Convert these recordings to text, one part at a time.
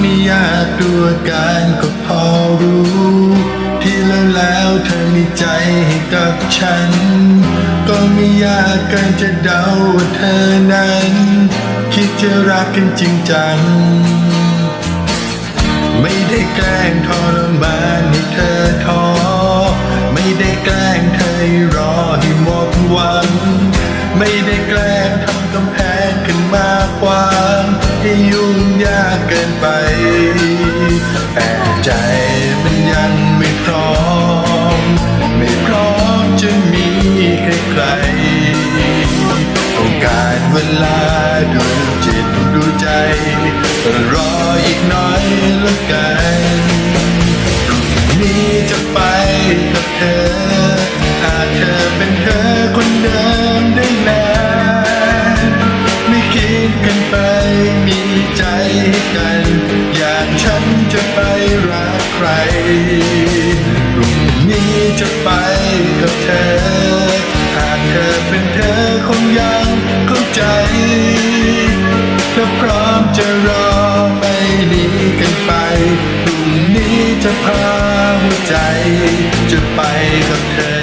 ไม่ยากตัวการก็พอรู้ ที่แล้วแล้วเธอมีใจให้กับฉัน ก็ไม่ยากเกินจะเดาว่าเธอนั้น คิดจะรักกันจริงจัง ไม่ได้แกล้งทรมานให้เธอท้อไม่ได้แกล้งเธอให้รอให้หมดหวัง ไม่ได้แกล้งทำกำแพงขึ้นมาขวาง ให้ยุ่งยากเกินไป แต่ใจมันยังไม่พร้อม ไม่พร้อมจะมีใครๆต้องการเวลาดูจิตดูใจรออีกน้อยละกันพรุ่งนี้จะไปกับเธอ จะไปกับเธอ หากเธอเป็นเธอคงยังเข้าใจถ้าพร้อมจะรอไม่หนีกันไปพรุ่งนี้จะพาหัวใจ จะไปกับเธอ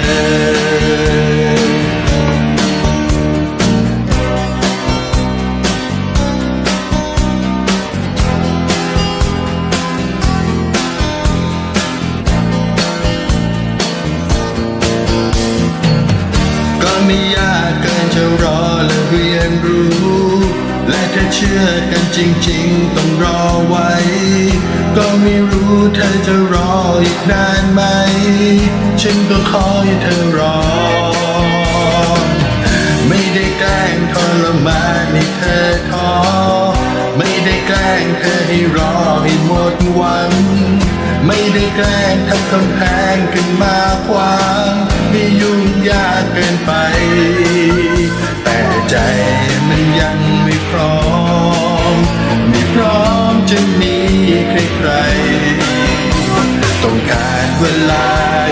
เชื่อกันจริงๆ ต้องรอไว้ ก็ไม่รู้เธอจะรออีกนานไหม ฉันก็ขอให้เธอรอ ไม่ได้แกล้งทรมานให้เธอท้อ ไม่ได้แกล้งเธอให้รอให้หมดหวัง ไม่ได้แกล้งทำกำแพงขึ้นมาขวางไม่ยุ่งยากเกินไป แต่ใจมันยังไม่พร้อม จะมีใครใครต้องการเวลา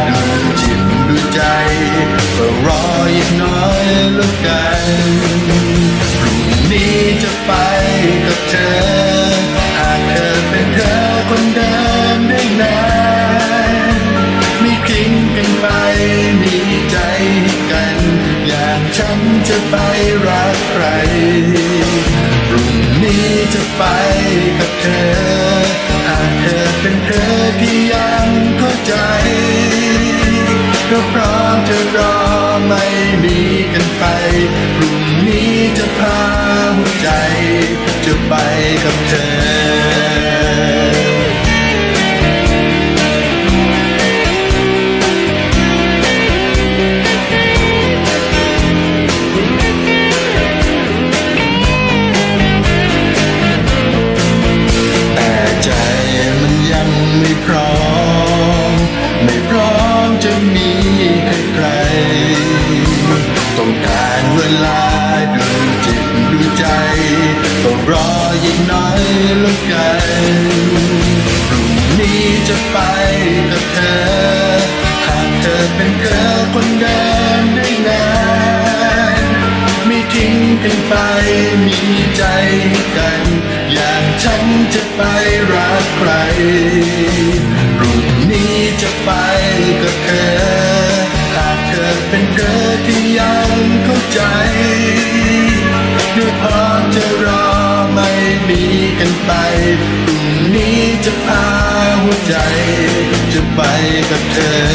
ดูจิตดูใจก็รออีกน้อยแล้วกันพรุ่งนี้จะไปกับเธอ กั อกันพรุ่งนี้จะไปกับเธอ หากเธอเป็นเธอคนเดิมได้นานไม่ทิ้งกันไปมีใจกัน อย่างฉันจะไปรักใคร จะพาหัวใจ จะไปกับเธอ